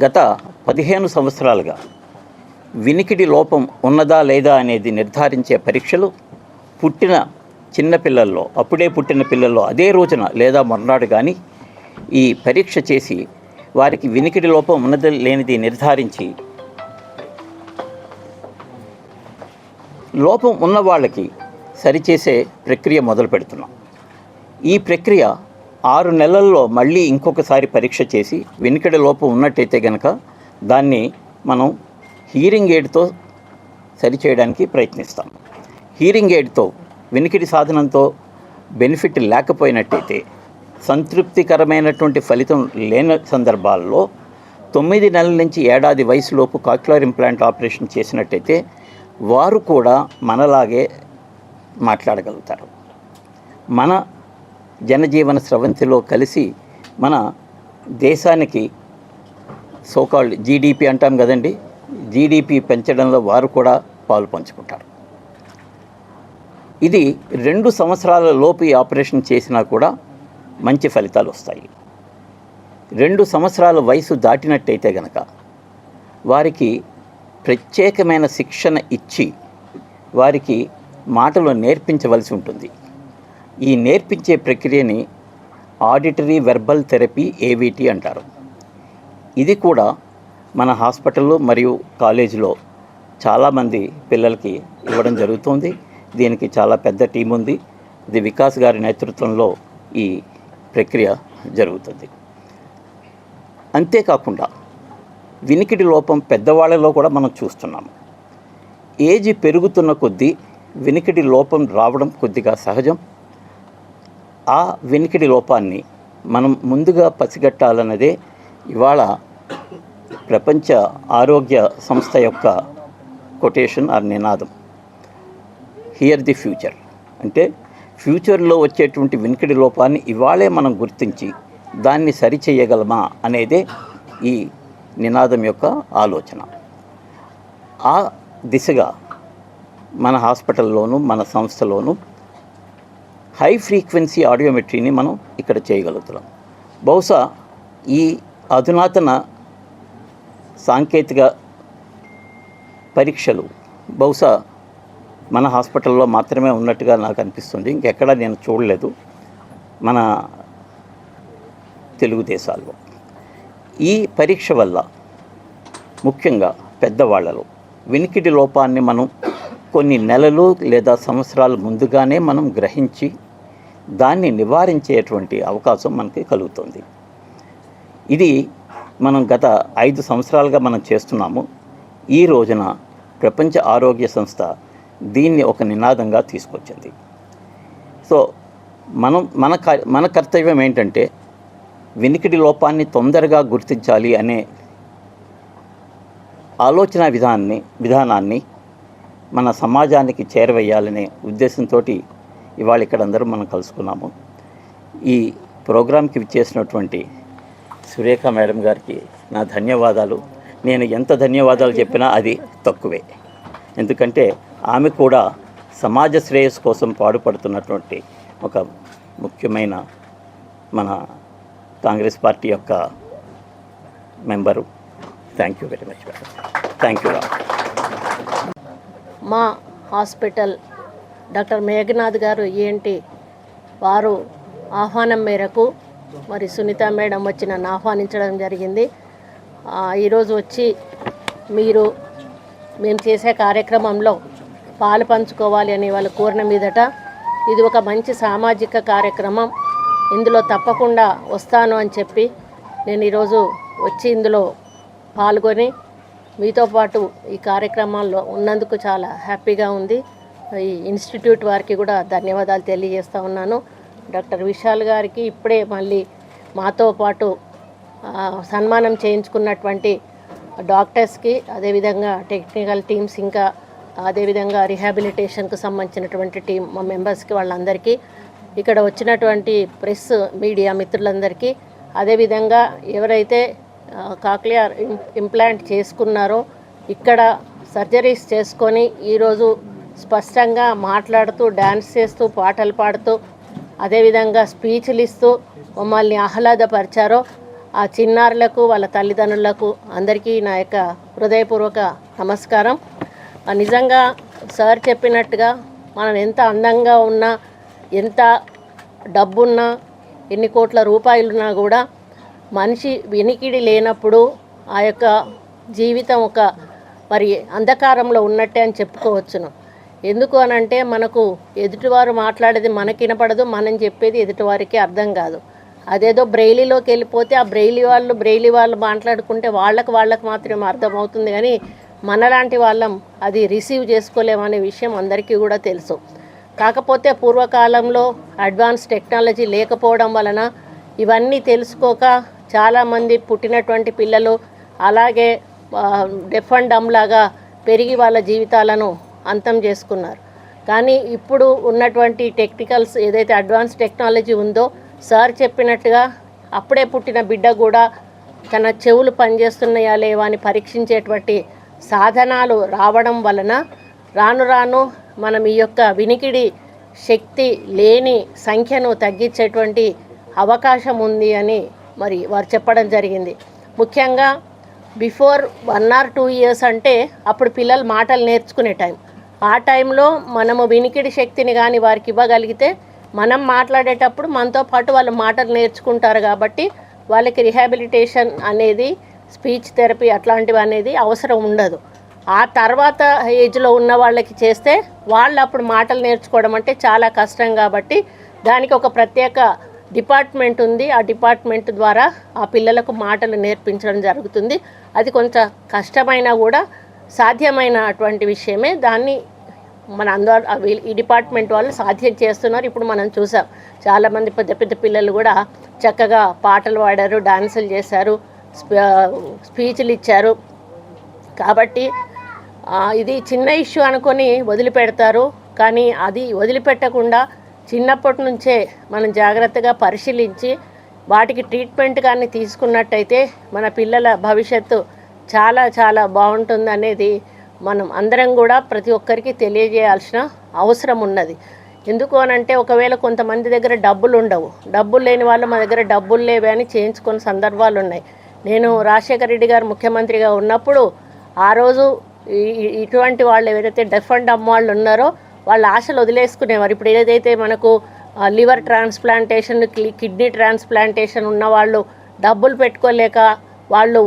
గత పదిహేను సంవత్సరాలుగా వినికిడి లోపం ఉన్నదా లేదా అనేది నిర్ధారించే పరీక్షలు పుట్టిన చిన్న పిల్లల్లో అప్పుడే పుట్టిన పిల్లల్లో అదే రోజున లేదా మర్నాడు కానీ ఈ పరీక్ష చేసి వారికి వినికిడి లోపం ఉన్నది లేనిది నిర్ధారించి లోపం ఉన్న వాళ్ళకి సరిచేసే ప్రక్రియ మొదలు పెడుతున్నాం ఈ ప్రక్రియ ఆరు నెలల్లో మళ్ళీ ఇంకొకసారి పరీక్ష చేసి వెనుకడ లోపం ఉన్నట్టయితే కనుక దాన్ని మనం హీరింగ్ ఎయిడ్తో సరిచేయడానికి ప్రయత్నిస్తాం. హీరింగ్ ఎయిడ్తో వెనుకడి సాధనంతో బెనిఫిట్ లేకపోయినట్టయితే సంతృప్తికరమైనటువంటి ఫలితం లేని సందర్భాల్లో తొమ్మిది నెలల నుంచి ఏడాది వయసులోపు కాక్యులర్ ఇంప్లాంట్ ఆపరేషన్ చేసినట్టయితే వారు కూడా మనలాగే మాట్లాడగలుగుతారు. మన జనజీవన స్రవంతిలో కలిసి మన దేశానికి సోకాల్డ్ జీడిపి అంటాం కదండి జీడిపి పెంచడంలో వారు కూడా పాలు పంచుకుంటారు. ఇది రెండు సంవత్సరాల లోపు ఈ ఆపరేషన్ చేసినా కూడా మంచి ఫలితాలు వస్తాయి. రెండు సంవత్సరాల వయసు దాటినట్టయితే గనక వారికి ప్రత్యేకమైన శిక్షణ ఇచ్చి వారికి మాటలు నేర్పించవలసి ఉంటుంది. ఈ నేర్పించే ప్రక్రియని ఆడిటరీ వెర్బల్ థెరపీ ఏవిటి అంటారు. ఇది కూడా మన హాస్పిటల్లో మరియు కాలేజీలో చాలామంది పిల్లలకి ఇవ్వడం జరుగుతుంది. దీనికి చాలా పెద్ద టీం ఉంది. ఇది వికాస్ గారి నేతృత్వంలో ఈ ప్రక్రియ జరుగుతుంది. అంతేకాకుండా వినికిడి లోపం పెద్దవాళ్ళలో కూడా మనం చూస్తున్నాము ఏజ్ పెరుగుతున్న కొద్దీ వినికిడి లోపం రావడం కొద్దిగా సహజం. ఆ వినికిడి లోపాన్ని మనం ముందుగా పసిగట్టాలన్నదే ఇవాళ ప్రపంచ ఆరోగ్య సంస్థ యొక్క కొటేషన్ ఆర్ నినాదం. హియర్ ది ఫ్యూచర్ అంటే ఫ్యూచర్లో వచ్చేటువంటి వినికిడి లోపాన్ని ఇవాళే మనం గుర్తించి దాన్ని సరిచేయగలమా అనేదే ఈ నినాదం యొక్క ఆలోచన. ఆ దిశగా మన హాస్పిటల్లోనూ మన సంస్థలోనూ హై ఫ్రీక్వెన్సీ ఆడియోమెట్రీని మనం ఇక్కడ చేయగలుగుతున్నాం. బహుశా ఈ అధునాతన సాంకేతిక పరీక్షలు బహుశా మన హాస్పిటల్లో మాత్రమే ఉన్నట్టుగా నాకు అనిపిస్తుంది. ఇంకెక్కడా నేను చూడలేదు మన తెలుగు దేశాల్లో ఈ పరీక్ష వల్ల ముఖ్యంగా పెద్దవాళ్ళలో వినికిడి లోపాన్ని మనం కొన్ని నెలలు లేదా సంవత్సరాలు ముందుగానే మనం గ్రహించి దాన్ని నివారించేటువంటి అవకాశం మనకి కలుగుతుంది. ఇది మనం గత ఐదు సంవత్సరాలుగా మనం చేస్తున్నాము. ఈ రోజున ప్రపంచ ఆరోగ్య సంస్థ దీన్ని ఒక నినాదంగా తీసుకొచ్చింది. సో మనం మన క- మన కర్తవ్యం ఏంటంటే వినికిడి లోపాన్ని తొందరగా గుర్తించాలి అనే ఆలోచన విధాన్ని విధానాన్ని మన సమాజానికి చేరవేయాలనే ఉద్దేశంతో ఇవాళ ఇక్కడ అందరూ మనం కలుసుకున్నాము. ఈ ప్రోగ్రాంకి విచ్చేసినటువంటి సురేఖ మేడం గారికి నా ధన్యవాదాలు. నేను ఎంత ధన్యవాదాలు చెప్పినా అది తక్కువే. ఎందుకంటే ఆమె కూడా సమాజ శ్రేయస్సు కోసం పాడుపడుతున్నటువంటి ఒక ముఖ్యమైన మన కాంగ్రెస్ పార్టీ యొక్క member. Thank you very much madam thank you మా హాస్పిటల్ డాక్టర్ మేఘనాథ్ గారు ఏంటి? వారు ఆహ్వానం మేరకు మరి సునీత మేడం వచ్చి నన్ను ఆహ్వానించడం జరిగింది. ఈరోజు వచ్చి మీరు మేము చేసే కార్యక్రమంలో పాలు పంచుకోవాలి అని వాళ్ళు కోరిన మీదట ఇది ఒక మంచి సామాజిక కార్యక్రమం. ఇందులో తప్పకుండా వస్తాను అని చెప్పి నేను ఈరోజు వచ్చి ఇందులో పాల్గొని మీతో పాటు ఈ కార్యక్రమాల్లో ఉన్నందుకు చాలా హ్యాపీగా ఉంది. ఈ ఇన్స్టిట్యూట్ వారికి కూడా ధన్యవాదాలు తెలియజేస్తూ ఉన్నాను. డాక్టర్ విశాల్ గారికి ఇప్పుడే మళ్ళీ మాతో పాటు సన్మానం చేయించుకున్నటువంటి డాక్టర్స్కి అదేవిధంగా టెక్నికల్ టీమ్స్ ఇంకా అదేవిధంగా రిహాబిలిటేషన్కు సంబంధించినటువంటి టీం మా మెంబర్స్కి వాళ్ళందరికీ ఇక్కడ వచ్చినటువంటి ప్రెస్ మీడియా మిత్రులందరికీ అదేవిధంగా ఎవరైతే కాక్లియర్ ఇంప్లాంట్ చేసుకున్నారో ఇక్కడ సర్జరీస్ చేసుకొని ఈరోజు స్పష్టంగా మాట్లాడుతూ డ్యాన్స్ చేస్తూ పాటలు పాడుతూ అదేవిధంగా స్పీచ్లు ఇస్తూ మమ్మల్ని ఆహ్లాదపరిచారో. ఆ చిన్నారులకు వాళ్ళ తల్లిదండ్రులకు అందరికీ నా యొక్క హృదయపూర్వక నమస్కారం. ఆ నిజంగా సార్ చెప్పినట్టుగా మనం ఎంత అందంగా ఉన్నా ఎంత డబ్బున్నా ఎన్ని కోట్ల రూపాయలున్నా కూడా మనిషి వినికిడి లేనప్పుడు ఆ యొక్క జీవితం ఒక మరి అంధకారంలో ఉన్నట్టే అని చెప్పుకోవచ్చును. ఎందుకు అని అంటే మనకు ఎదుటివారు మాట్లాడేది మనకి వినపడదు మనం చెప్పేది ఎదుటివారికి అర్థం కాదు. అదేదో బ్రెయిలీలోకి వెళ్ళిపోతే ఆ బ్రెయిలీ వాళ్ళు బ్రెయిలీ వాళ్ళు మాట్లాడుకుంటే వాళ్ళకు వాళ్ళకు మాత్రమే అర్థమవుతుంది కానీ మనలాంటి వాళ్ళం అది రిసీవ్ చేసుకోలేమనే విషయం అందరికీ కూడా తెలుసు. కాకపోతే పూర్వకాలంలో అడ్వాన్స్ టెక్నాలజీ లేకపోవడం వలన ఇవన్నీ తెలుసుకోక చాలామంది పుట్టినటువంటి పిల్లలు అలాగే డెఫ్ అండ్ డమ్ లాగా పెరిగి వాళ్ళ జీవితాలను అంతం చేసుకున్నారు. కానీ ఇప్పుడు ఉన్నటువంటి టెక్నికల్స్ ఏదైతే అడ్వాన్స్ టెక్నాలజీ ఉందో సార్ చెప్పినట్టుగా అప్పుడే పుట్టిన బిడ్డ కూడా తన చెవులు పనిచేస్తున్నాయా లేవా అని పరీక్షించేటువంటి సాధనాలు రావడం వలన రాను రాను మనం ఈ యొక్క వినికిడి శక్తి లేని సంఖ్యను తగ్గించేటువంటి అవకాశం ఉంది అని మరి వారు చెప్పడం జరిగింది. ముఖ్యంగా before one or two years అంటే అప్పుడు పిల్లలు మాటలు నేర్చుకునే టైం. ఆ టైంలో మనము వినికిడి శక్తిని కానీ వారికి ఇవ్వగలిగితే మనం మాట్లాడేటప్పుడు మనతో పాటు వాళ్ళు మాటలు నేర్చుకుంటారు కాబట్టి వాళ్ళకి రిహాబిలిటేషన్ అనేది స్పీచ్ థెరపీ అట్లాంటివి అనేది అవసరం ఉండదు. ఆ తర్వాత ఏజ్లో ఉన్న వాళ్ళకి చేస్తే వాళ్ళు అప్పుడు మాటలు నేర్చుకోవడం అంటే చాలా కష్టం కాబట్టి దానికి ఒక ప్రత్యేక డిపార్ట్మెంట్ ఉంది. ఆ డిపార్ట్మెంట్ ద్వారా ఆ పిల్లలకు మాటలు నేర్పించడం జరుగుతుంది. అది కొంచెం కష్టమైనా కూడా సాధ్యమైనటువంటి విషయమే. దాన్ని మన అందరూ ఈ డిపార్ట్మెంట్ వాళ్ళు సాధ్యం చేస్తున్నారు. ఇప్పుడు మనం చూసాం చాలామంది పెద్ద పెద్ద పిల్లలు కూడా చక్కగా పాటలు పాడారు డాన్సులు చేశారు స్పీచ్లు ఇచ్చారు. కాబట్టి ఇది చిన్న ఇష్యూ అనుకొని వదిలిపెడతారు. కానీ అది వదిలిపెట్టకుండా చిన్నప్పటి నుంచే మనం జాగ్రత్తగా పరిశీలించి వాటికి ట్రీట్మెంట్ కానీ తీసుకున్నట్టయితే మన పిల్లల భవిష్యత్తు చాలా చాలా బాగుంటుంది అనేది మనం అందరం కూడా ప్రతి ఒక్కరికి తెలియజేయాల్సిన అవసరం ఉన్నది. ఎందుకు అని అంటే ఒకవేళ కొంతమంది దగ్గర డబ్బులు ఉండవు. డబ్బులు లేని వాళ్ళు మా దగ్గర డబ్బులు లేవే అని చేయించుకున్న సందర్భాలు ఉన్నాయి. నేను రాజశేఖర రెడ్డి గారు ముఖ్యమంత్రిగా ఉన్నప్పుడు ఆ రోజు ఇటువంటి వాళ్ళు ఎవరైతే డెఫ్ అండ్ డమ్ వాళ్ళు ఉన్నారో వాళ్ళ ఆశలు వదిలేసుకునేవారు. ఇప్పుడు ఏదైతే మనకు లివర్ ట్రాన్స్ప్లాంటేషన్ కి- కిడ్నీ ట్రాన్స్ప్లాంటేషన్ ఉన్న వాళ్ళు డబ్బులు పెట్టుకోలేక వాళ్ళు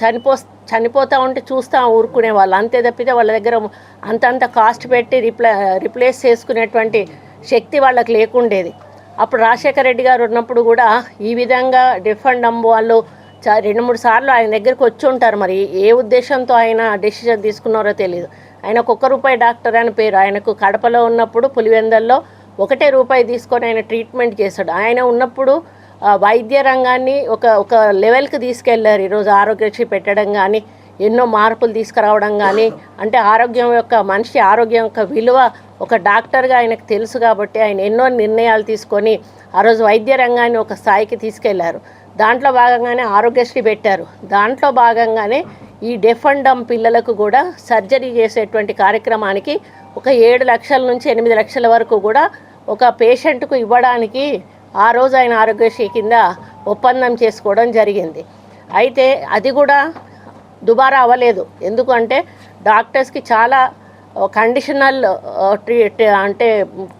చనిపో చనిపోతూ ఉంటే చూస్తూ ఊరుకునే వాళ్ళు. అంతే తప్పితే వాళ్ళ దగ్గర అంతంత కాస్ట్ పెట్టి రిప్లే రిప్లేస్ చేసుకునేటువంటి శక్తి వాళ్ళకి లేకుండేది. అప్పుడు రాజశేఖర రెడ్డి గారు ఉన్నప్పుడు కూడా ఈ విధంగా డిఫండ్ అండ్ వాళ్ళు చ రెండు మూడు సార్లు ఆయన దగ్గరికి వచ్చి ఉంటారు మరి. ఏ ఉద్దేశంతో ఆయన డెసిషన్ తీసుకున్నారో తెలియదు ఆయనకు ఒక్క రూపాయి డాక్టర్ అని పేరు. ఆయనకు కడపలో ఉన్నప్పుడు పులివెందల్లో ఒకటే రూపాయి తీసుకొని ఆయన ట్రీట్మెంట్ చేశాడు. ఆయన ఉన్నప్పుడు వైద్య రంగాన్ని ఒక ఒక లెవెల్కి తీసుకెళ్ళారు. ఈరోజు ఆరోగ్యశ్రీ పెట్టడం కానీ ఎన్నో మార్పులు తీసుకురావడం కానీ అంటే ఆరోగ్యం యొక్క మనిషి ఆరోగ్యం యొక్క విలువ ఒక డాక్టర్గా ఆయనకు తెలుసు కాబట్టి ఆయన ఎన్నో నిర్ణయాలు తీసుకొని ఆ రోజు వైద్య రంగాన్ని ఒక స్థాయికి తీసుకెళ్ళారు. దాంట్లో భాగంగానే ఆరోగ్యశ్రీ పెట్టారు. దాంట్లో భాగంగానే ఈ డెఫ్ అండ్ డమ్ పిల్లలకు కూడా సర్జరీ చేసేటువంటి కార్యక్రమానికి ఒక ఏడు లక్షల నుంచి ఎనిమిది లక్షల వరకు కూడా ఒక పేషెంట్కు ఇవ్వడానికి ఆ రోజు ఆయన ఆరోగ్యశ్రీ కింద ఒప్పందం చేసుకోవడం జరిగింది. అయితే అది కూడా దుబారా అవ్వలేదు. ఎందుకంటే డాక్టర్స్కి చాలా కండిషనల్ ట్రీట్ అంటే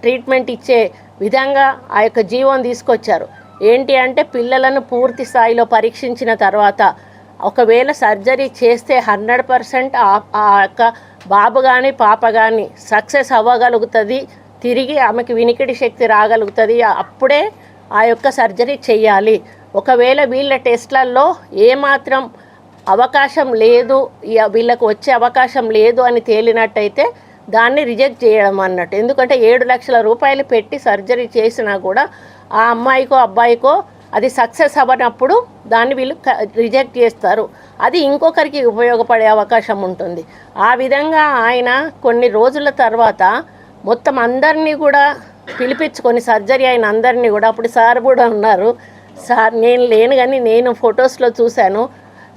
ట్రీట్మెంట్ ఇచ్చే విధంగా ఆ యొక్క జీవం తీసుకొచ్చారు. ఏంటి అంటే పిల్లలను పూర్తి స్థాయిలో పరీక్షించిన తర్వాత ఒకవేళ సర్జరీ చేస్తే హండ్రెడ్ పర్సెంట్ ఆ యొక్క బాబు కానీ పాప కానీ సక్సెస్ అవ్వగలుగుతుంది తిరిగి ఆమెకి వినికిడి శక్తి రాగలుగుతుంది. అప్పుడే ఆ యొక్క సర్జరీ చేయాలి ఒకవేళ వీళ్ళ టెస్ట్లలో ఏమాత్రం అవకాశం లేదు వీళ్ళకు వచ్చే అవకాశం లేదు అని తేలినట్టయితే దాన్ని రిజెక్ట్ చేయడం అన్నట్టు. ఎందుకంటే ఏడు లక్షల రూపాయలు పెట్టి సర్జరీ చేసినా కూడా ఆ అమ్మాయికో అబ్బాయికో అది సక్సెస్ అవ్వనప్పుడు దాన్ని వీళ్ళు రిజెక్ట్ చేస్తారు. అది ఇంకొకరికి ఉపయోగపడే అవకాశం ఉంటుంది. ఆ విధంగా ఆయన కొన్ని రోజుల తర్వాత మొత్తం అందరినీ కూడా పిలిపించుకొని సర్జరీ అయిన అందరినీ కూడా అప్పుడు సార్ కూడా ఉన్నారు. సార్ నేను లేను కానీ నేను ఫొటోస్లో చూశాను.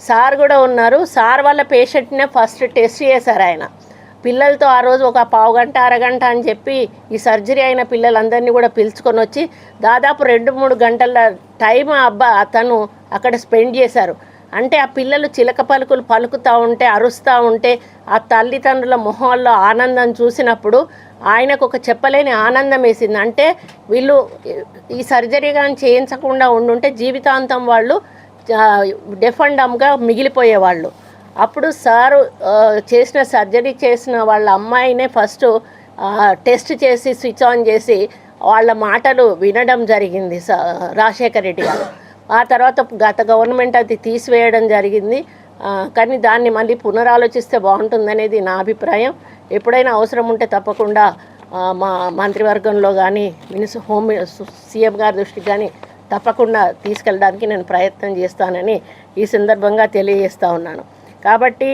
సార్ కూడా ఉన్నారు. సార్ వాళ్ళ పేషెంట్నే ఫస్ట్ టెస్ట్ చేశారు ఆయన. పిల్లలతో ఆ రోజు ఒక పావు గంట అరగంట అని చెప్పి ఈ సర్జరీ అయిన పిల్లలందరినీ కూడా పిలుచుకొని వచ్చి దాదాపు రెండు మూడు గంటల టైం అబ్బా అతను అక్కడ స్పెండ్ చేశారు. అంటే ఆ పిల్లలు చిలక పలుకులు పలుకుతూ ఉంటే అరుస్తూ ఉంటే ఆ తల్లిదండ్రుల మొహంలో ఆనందం చూసినప్పుడు ఆయనకు ఒక చెప్పలేని ఆనందం వేసింది. అంటే వీళ్ళు ఈ సర్జరీ కానీ చేయించకుండా ఉండుంటే జీవితాంతం వాళ్ళు డెఫండమ్గా డమ్గా మిగిలిపోయేవాళ్ళు. అప్పుడు సారు చేసిన సర్జరీ చేసిన వాళ్ళ అమ్మాయినే ఫస్ట్ టెస్ట్ చేసి స్విచ్ ఆన్ చేసి వాళ్ళ మాటలు వినడం జరిగింది స రాజశేఖర రెడ్డి గారు. ఆ తర్వాత గత గవర్నమెంట్ అది తీసివేయడం జరిగింది. కానీ దాన్ని మళ్ళీ పునరాలోచిస్తే బాగుంటుందనేది నా అభిప్రాయం. ఎప్పుడైనా అవసరం ఉంటే తప్పకుండా మా మంత్రివర్గంలో కానీ మినిస్ హోమ్ సీఎం గారి దృష్టికి కానీ తప్పకుండా తీసుకెళ్ళడానికి నేను ప్రయత్నం చేస్తానని ఈ సందర్భంగా తెలియజేస్తూ ఉన్నాను. కాబట్టి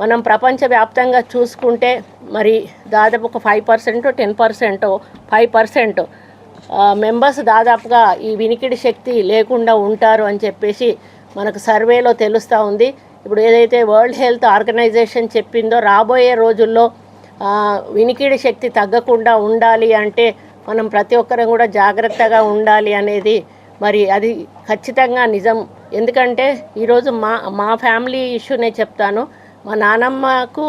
మనం ప్రపంచవ్యాప్తంగా చూసుకుంటే మరి దాదాపు ఒక five percent ten percent five percent members దాదాపుగా ఈ వినికిడి శక్తి లేకుండా ఉంటారు అని చెప్పేసి మనకు సర్వేలో తెలుస్తూ ఉంది. ఇప్పుడు ఏదైతే వరల్డ్ హెల్త్ ఆర్గనైజేషన్ చెప్పిందో రాబోయే రోజుల్లో వినికిడి శక్తి తగ్గకుండా ఉండాలి అంటే మనం ప్రతి ఒక్కరం కూడా జాగ్రత్తగా ఉండాలి అనేది మరి అది ఖచ్చితంగా నిజం. ఎందుకంటే ఈరోజు మా మా ఫ్యామిలీ ఇష్యూనే చెప్తాను. మా నానమ్మకు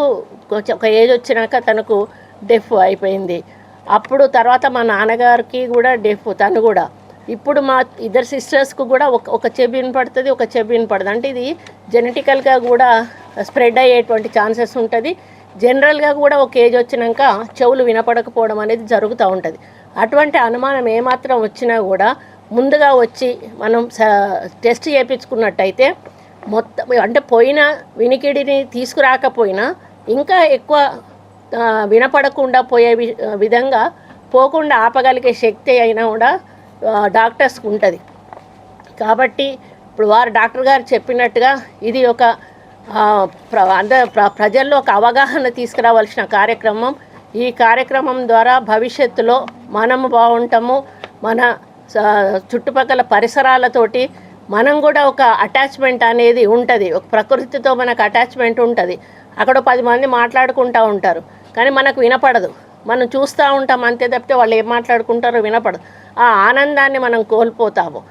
కొంచెం ఒక ఏజ్ వచ్చినాక తనకు డెఫ్ అయిపోయింది. అప్పుడు తర్వాత మా నాన్నగారికి కూడా డెఫ్ తను కూడా. ఇప్పుడు మా ఇద్దరు సిస్టర్స్కు కూడా ఒక ఒక చెవి వినపడుతుంది ఒక చెవి వినపడుతుంది అంటే ఇది జెనెటికల్గా కూడా స్ప్రెడ్ అయ్యేటువంటి ఛాన్సెస్ ఉంటుంది. జనరల్గా కూడా ఒక ఏజ్ వచ్చినాక చెవులు వినపడకపోవడం అనేది జరుగుతూ ఉంటుంది. అటువంటి అనుమానం ఏమాత్రం వచ్చినా కూడా ముందుగా వచ్చి మనం స- టెస్ట్ చేయించుకున్నట్టయితే మొత్తం అంటే పోయిన వినికిడిని తీసుకురాకపోయినా ఇంకా ఎక్కువ వినపడకుండా పోయే వి- విధంగా పోకుండా ఆపగలిగే శక్తి అయినా కూడా డాక్టర్స్కి ఉంటుంది. కాబట్టి ఇప్పుడు వారు డాక్టర్ గారు చెప్పినట్టుగా ఇది ఒక ప్ర అంద ప్ర- ప్రజల్లో ఒక అవగాహన తీసుకురావాల్సిన కార్యక్రమం. ఈ కార్యక్రమం ద్వారా భవిష్యత్తులో మనము బాగుంటాము. మన చుట్టుపక్కల పరిసరాలతోటి మనం కూడా ఒక అటాచ్మెంట్ అనేది ఉంటుంది. ఒక ప్రకృతితో మనకు అటాచ్మెంట్ ఉంటుంది. అక్కడ పది మంది మాట్లాడుకుంటూ ఉంటారు. కానీ మనకు వినపడదు. మనం చూస్తూ ఉంటాం అంతే తప్పితే వాళ్ళు ఏం మాట్లాడుకుంటారో వినపడదు. ఆ ఆనందాన్ని మనం కోల్పోతాము.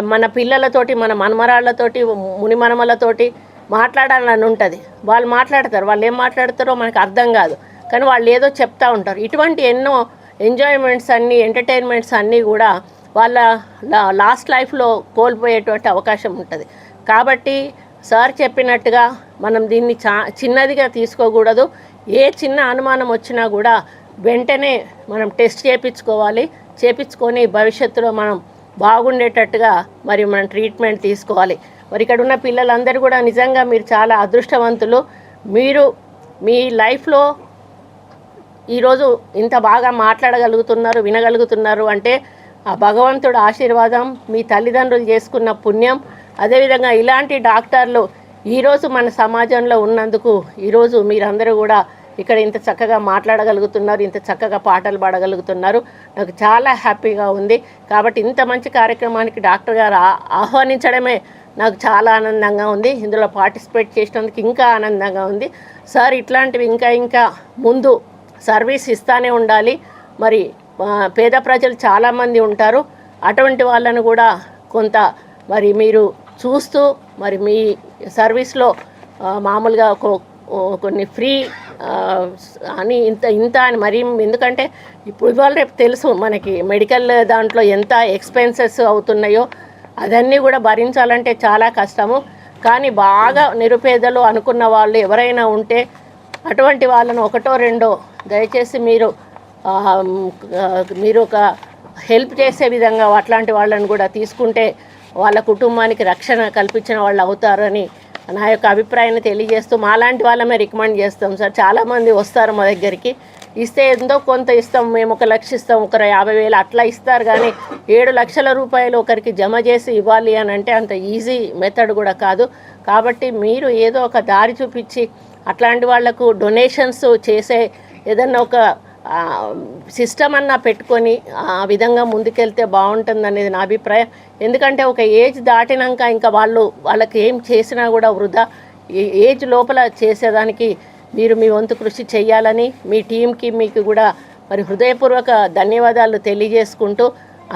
మన పిల్లలతోటి మన మనమరాళ్ళతోటి ముని మనమలతోటి మాట్లాడాలని ఉంటుంది. వాళ్ళు మాట్లాడతారు. వాళ్ళు ఏం మాట్లాడతారో మనకు అర్థం కాదు. కానీ వాళ్ళు ఏదో చెప్తూ ఉంటారు. ఇటువంటి ఎన్నో ఎంజాయ్మెంట్స్ అన్నీ ఎంటర్టైన్మెంట్స్ అన్నీ కూడా వాళ్ళ లా- లాస్ట్ లైఫ్లో కోల్పోయేటువంటి అవకాశం ఉంటుంది. కాబట్టి సార్ చెప్పినట్టుగా మనం దీన్ని చా చిన్నదిగా తీసుకోకూడదు. ఏ చిన్న అనుమానం వచ్చినా కూడా వెంటనే మనం టెస్ట్ చేయించుకోవాలి చేయించుకొని భవిష్యత్తులో మనం బాగుండేటట్టుగా మరి మనం ట్రీట్మెంట్ తీసుకోవాలి. మరి ఇక్కడ ఉన్న పిల్లలందరూ కూడా నిజంగా మీరు చాలా అదృష్టవంతులు. మీరు మీ లైఫ్లో ఈరోజు ఇంత బాగా మాట్లాడగలుగుతున్నారు వినగలుగుతున్నారు అంటే ఆ భగవంతుడు ఆశీర్వాదం మీ తల్లిదండ్రులు చేసుకున్న పుణ్యం అదేవిధంగా ఇలాంటి డాక్టర్లు ఈరోజు మన సమాజంలో ఉన్నందుకు ఈరోజు మీరందరూ కూడా ఇక్కడ ఇంత చక్కగా మాట్లాడగలుగుతున్నారు ఇంత చక్కగా పాటలు పాడగలుగుతున్నారు. నాకు చాలా హ్యాపీగా ఉంది. కాబట్టి ఇంత మంచి కార్యక్రమానికి డాక్టర్ గారు ఆ- ఆహ్వానించడమే నాకు చాలా ఆనందంగా ఉంది. ఇందులో పార్టిసిపేట్ చేసినందుకు ఇంకా ఆనందంగా ఉంది. సార్ ఇట్లాంటివి ఇంకా ఇంకా ముందు సర్వీస్ ఇస్తానే ఉండాలి. మరి పేద ప్రజలు చాలామంది ఉంటారు. అటువంటి వాళ్ళను కూడా కొంత మరి మీరు చూస్తూ మరి మీ సర్వీస్లో మామూలుగా కొన్ని ఫ్రీ అని ఇంత ఇంత అని మరి ఎందుకంటే ఇప్పుడు ఇవాళ రేపు తెలుసు మనకి మెడికల్ దాంట్లో ఎంత ఎక్స్పెన్సెస్ అవుతున్నాయో అదన్నీ కూడా భరించాలంటే చాలా కష్టము. కానీ బాగా నిరుపేదలు అనుకున్న వాళ్ళు ఎవరైనా ఉంటే అటువంటి వాళ్ళను ఒకటో రెండో దయచేసి మీరు మీరు ఒక హెల్ప్ చేసే విధంగా అట్లాంటి వాళ్ళని కూడా తీసుకుంటే వాళ్ళ కుటుంబానికి రక్షణ కల్పించిన వాళ్ళు అవుతారని నా యొక్క అభిప్రాయాన్ని తెలియజేస్తూ మాలాంటి వాళ్ళమే రికమెండ్ చేస్తాం సార్. చాలామంది వస్తారు మా దగ్గరికి. ఇస్తే ఎంతో కొంత ఇస్తాం మేము ఒక లక్ష ఇస్తాం ఒకరు యాభై వేలు అట్లా ఇస్తారు కానీ ఏడు లక్షల రూపాయలు ఒకరికి జమ చేసి ఇవ్వాలి అని అంటే అంత ఈజీ మెథడ్ కూడా కాదు. కాబట్టి మీరు ఏదో ఒక దారి చూపించి అట్లాంటి వాళ్ళకు డొనేషన్స్ చేసే ఏదన్నా ఒక సిస్టమ్ అన్నా పెట్టుకొని ఆ విధంగా ముందుకెళ్తే బాగుంటుంది అనేది నా అభిప్రాయం. ఎందుకంటే ఒక ఏజ్ దాటినాక ఇంకా వాళ్ళు వాళ్ళకి ఏం చేసినా కూడా వృధా. ఏజ్ లోపల చేసేదానికి మీరు మీ వంతు కృషి చేయాలని మీ టీంకి మీకు కూడా మరి హృదయపూర్వక ధన్యవాదాలు తెలియజేసుకుంటూ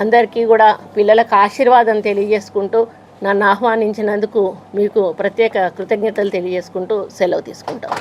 అందరికీ కూడా పిల్లలకు ఆశీర్వాదం తెలియజేసుకుంటూ నన్ను ఆహ్వానించినందుకు మీకు ప్రత్యేక కృతజ్ఞతలు తెలియజేసుకుంటూ సెలవు తీసుకుంటాం.